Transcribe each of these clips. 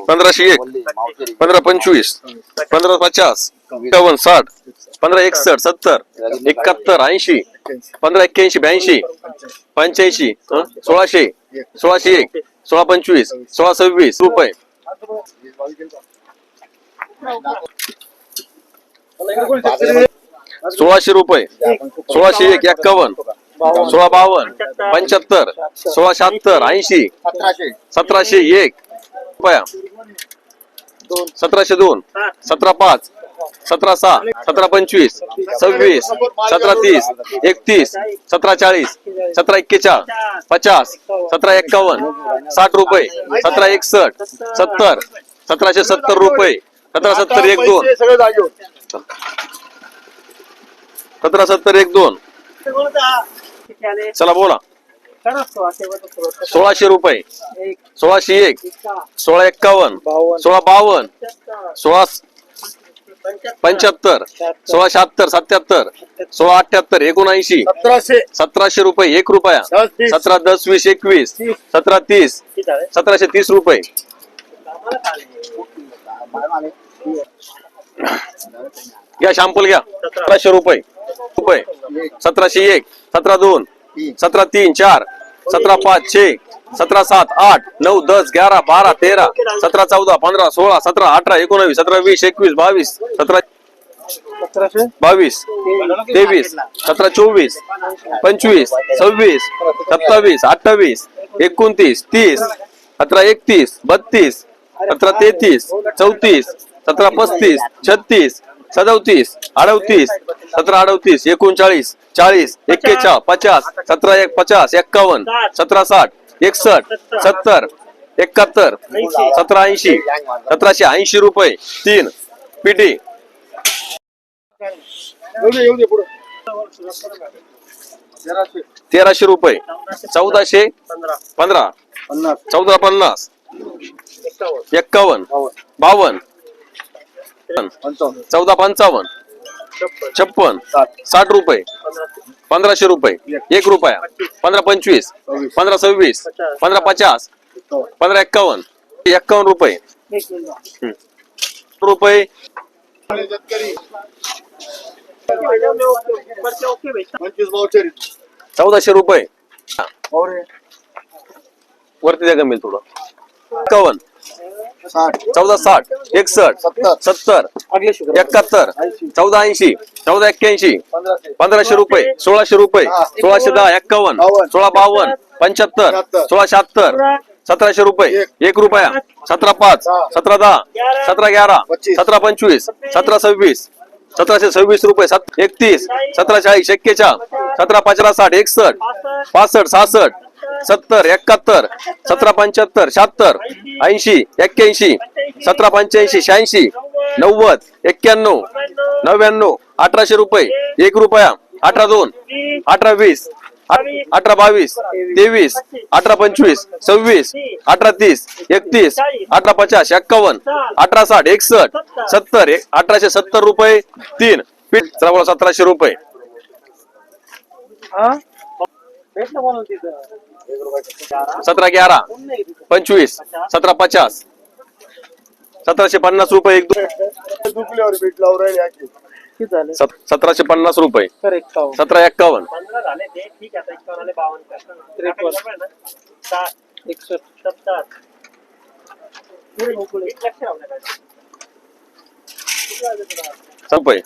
पंधराशे एक पंधरा पंचवीस पंधरा पचास एकावन्न साठ पंधरा एकसष्ट सत्तर एकाहत्तर ऐंशी पंधरा एक्क्याऐंशी ब्याऐंशी पंच्याऐंशी सोळाशे सोळाशे एक सोळा पंचवीस सोळा सव्वीस रुपये. सोळाशे रुपये सोळाशे एक एक्कावन्न सोळा बावन्न पंच्याहत्तर सोळा शहात्तर ऐंशी. सतराशे. एक. रुपया. सतराशे दोन. सतरा पाच. सतरा सहा सतरा पंचवीस. सव्वीस. सतरा तीस. एकतीस. सतरा चाळीस. सतरा एक्केचाळ पचास. सतरा एक्कावन्न. साठ रुपये. सतरा एकसष्ट. सत्तर. सतराशे सत्तर रुपये. सतरा सत्तर एक दोन. सतरा सत्तर एक दोन. चला बोला. सोळाशे रुपये. सोळाशे एक. सोळा एक्कावन्न. सोळा बावन्न. सोळा पंच्याहत्तर. सोळा शहात्तर सत्याहत्तर. सोळा अठ्याहत्तर एकोणऐंशी. सतराशे. सतराशे रुपये एक रुपया. तीस. सतरा दस वीस एकवीस. सतरा तीस. सतराशे तीस रुपये. घ्या शॅम्पल घ्या. सतराशे रुपये. रुपये. सतराशे एक सतरा दोन सतरा तीन चार सतरा पाच छे सतरा सात आठ नऊ दस ग्यारा बारा तेरा सतरा चौदा पंधरा सोळा सतरा अठरा एकोणावीस सतरा वीस एकवीस बावीस सतरा बावीस तेवीस सतरा चोवीस पंचवीस सव्वीस सत्तावीस अठ्ठावीस एकोणतीस तीस सतरा एकतीस बत्तीस सतरा तेहतीस चौतीस सतरा पस्तीस छत्तीस सदोतीस अडतीस सतरा अडतीस एकोणचाळीस चाळीस एक्केचाळ पचास सतरा एक पचास एक्कावन्न सतरा साठ एकसष्ट सत्तर एकाहत्तर सतरा ऐंशी सतराशे ऐंशी रुपये. तीन पिटी. तेराशे रुपये. चौदाशे पंधरा. चौदा पन्नास. एक्कावन्न बावन्न चौदा पंचावन्न. छप्पन. साठ. रुपये. पंधराशे रुपये. एक रुपया. पंधरा पंचवीस. पंधरा सव्वीस. पंधरा पचास. पंधरा एक्कावन्न. एक्कावन्न रुपये. रुपये. चौदाशे रुपये. वरती द्या कमी थोडं. एक्कावन्न चौदा साठ एकसष्ट सत्तर. सत्तर अगले शुक्र एकाहत्तर चौदा ऐंशी चौदा एक्क्याऐंशी पंधराशे. रुपये सोळाशे रुपये सोळाशे दहा एक्कावन्न. सोळा बावन्न पंच्याहत्तर. सोळा शहात्तर सतराशे रुपये एक. रुपया सतरा पाच. सतरा दहा सतरा ग्यारा. सतरा पंचवीस सतरा सव्वीस सतराशे सव्वीस रुपये एकतीस सतरा चाळीस एक्केचाळ सतरा पंचरा साठ एकसष्ट पासष्ट सहासष्ट सत्तर एकाहत्तर सतरा पंच्याहत्तर शहात्तर ऐंशी एक्क्याऐंशी सतरा पंच्याऐंशी शहाऐंशी नव्वद एक्क्याण्णव नव्याण्णव अठराशे रुपये एक रुपया अठरा दोन अठरा वीस अठरा बावीस तेवीस अठरा पंचवीस सव्वीस अठरा तीस एकतीस अठरा पचास एक्कावन्न अठरा साठ एकसष्ट सत्तर एक- अठराशे सत्तर रुपये तीन पीठ सतराशे रुपये. हा सतरा ग्यारा पंचवीस सतरा पचास सतराशे पन्नास रुपये एक दोन दुखल्यावर लावून राहिले सत- सतराशे पन्नास रुपये. एक्कावन्न सतरा एक्कावन्न. रुपये.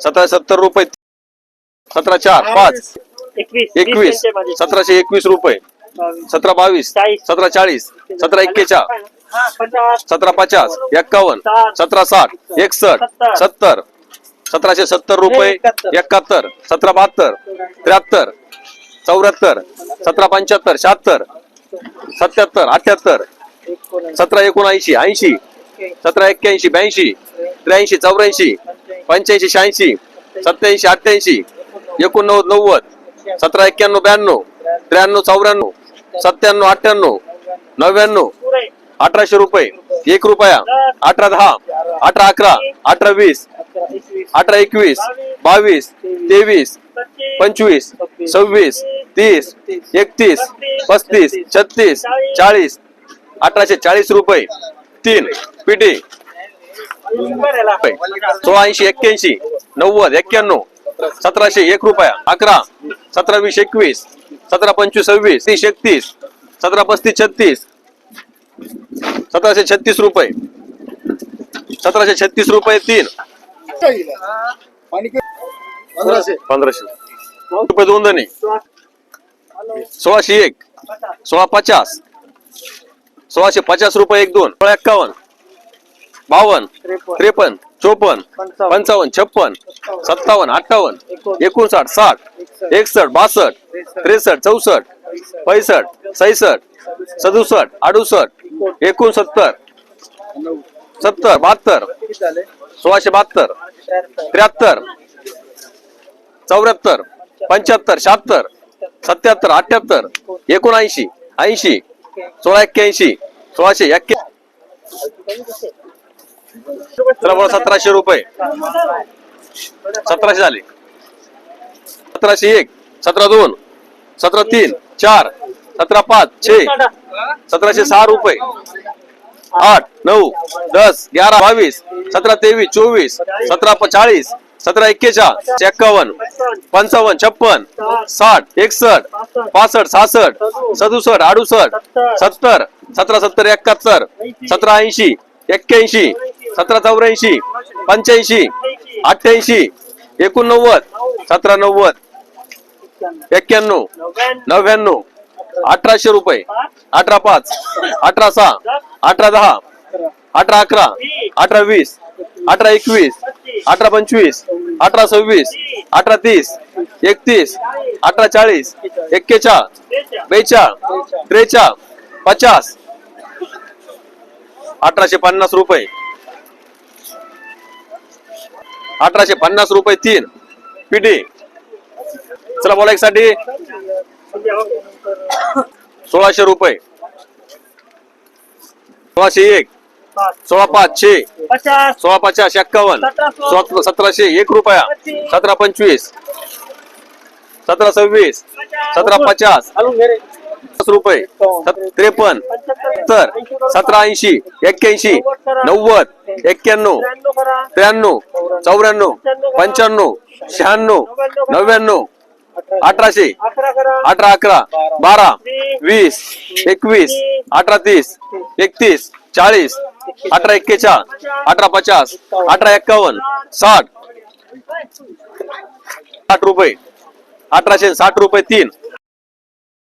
सतरा सत्तर रुपये. सतरा चार पाच. एकवीस. सतराशे एकवीस रुपये सतरा बावीस. सतरा चाळीस सतरा एक्केचाळ पंचावन्न. सतरा पचास एक्कावन्न सतरा साठ एकसष्ट सत्तर सतराशे सत्तर रुपये एकाहत्तर सतरा बहात्तर त्र्याहत्तर चौऱ्याहत्तर सतरा पंच्याहत्तर शहात्तर सत्याहत्तर अठ्याहत्तर सतरा एकोणऐंशी ऐंशी सतरा एक्क्याऐंशी ब्याऐंशी त्र्याऐंशी चौऱ्याऐंशी पंच्याऐंशी शहाऐंशी सत्याऐंशी अठ्ठ्याऐंशी एकोणनव्वद नव्वद सतरा एक्क्याण्णव ब्याण्णव त्र्याण्णव चौऱ्याण्णव सत्त्याण्णव अठ्ठ्याण्णव नव्याण्णव अठराशे रुपये एक रुपया अठरा दहा अठरा अकरा अठरा वीस अठरा एकवीस बावीस तेवीस पंचवीस सव्वीस तीस एकतीस पस्तीस छत्तीस चाळीस अठराशे चाळीस रुपये तीन पिटी सोळाऐंशी एक्क्याऐंशी नव्वद एक्क्याण्णव सतराशे एक रुपया अकरा सतरा वीस एकवीस सतरा पंचवीस सव्वीस तीस एकतीस सतरा पस्तीस छत्तीस सतराशे छत्तीस रुपये सतराशे छत्तीस रुपये तीन. पंधराशे. रुपये दोन जणी सोळाशे एक सोळा पचास सोळाशे पचास रुपये एक दोन सोळा एक्कावन्न. बावन्न त्रेपन्न चोपन्न पंचावन्न छप्पन सत्तावन्न अठ्ठावन्न एकोणसाठ साठ एकसष्ट बासष्ट त्रेसष्ट चौसष्ट पैसष्ट सैसष्ट सदुसष्ट अडुसष्ट एकोणसत्तर सत्तर बहात्तर सोळाशे बहात्तर त्र्याहत्तर चौऱ्याहत्तर पंच्याहत्तर शहात्तर सत्याहत्तर अठ्याहत्तर एकोणऐंशी ऐंशी सोळा एक्क्याऐंशी सोळाशे एक्क्या चला सतराशे रुपये. सतराशे झाले. सतराशे एक सतरा दोन सतरा तीन चार सतरा पाच छे सतराशे सहा रुपये. आठ नऊ दस ग्यारा बावीस सतरा तेवीस चोवीस सतरा चाळीस सतरा एक्केचाळीस एक्कावन्न पंचावन्न छप्पन साठ एकसठ पासष्ट सहासष्ट सदुसष्ट अडुसष्ट सत्तर सतरा सत्तर एकाहत्तर सतरा ऐंशी एक्क्याऐंशी सतरा चौऱ्याऐंशी पंच्याऐंशी अठ्ठ्याऐंशी एकोणनव्वद सतरा नव्वद एक्क्याण्णव नव्याण्णव अठराशे रुपये अठरा पाच अठरा सहा अठरा दहा अठरा अकरा अठरा वीस अठरा एकवीस अठरा पंचवीस अठरा सव्वीस अठरा तीस एकतीस अठरा चाळीस एक्केचाळ बेचाळ त्रेचाळ पचास अठराशे पन्नास रुपये. अठराशे पन्नास रुपये तीन. पिढी चला बोला एक साठी सोळाशे रुपये. सोळाशे एक. सोळा पाच छे पचास. सोळा पचास एक्कावन्न. सोळा- सतराशे एक रुपया. सतरा पंचवीस. सतरा सव्वीस. सतरा पचास. पन्नास रुपये त्रेपन्न तर सतरा ऐंशी एक्क्याऐंशी नव्वद एक्क्याण्णव त्र्याण्णव चौऱ्याण्णव पंच्याण्णव शहाण्णव नव्याण्णव अठराशे अठरा अकरा बारा वीस एकवीस अठरा तीस एकतीस चाळीस अठरा एक्केचाळ अठरा पचास अठरा एक्कावन्न साठ. साठ रुपये. अठराशे साठ रुपये तीन.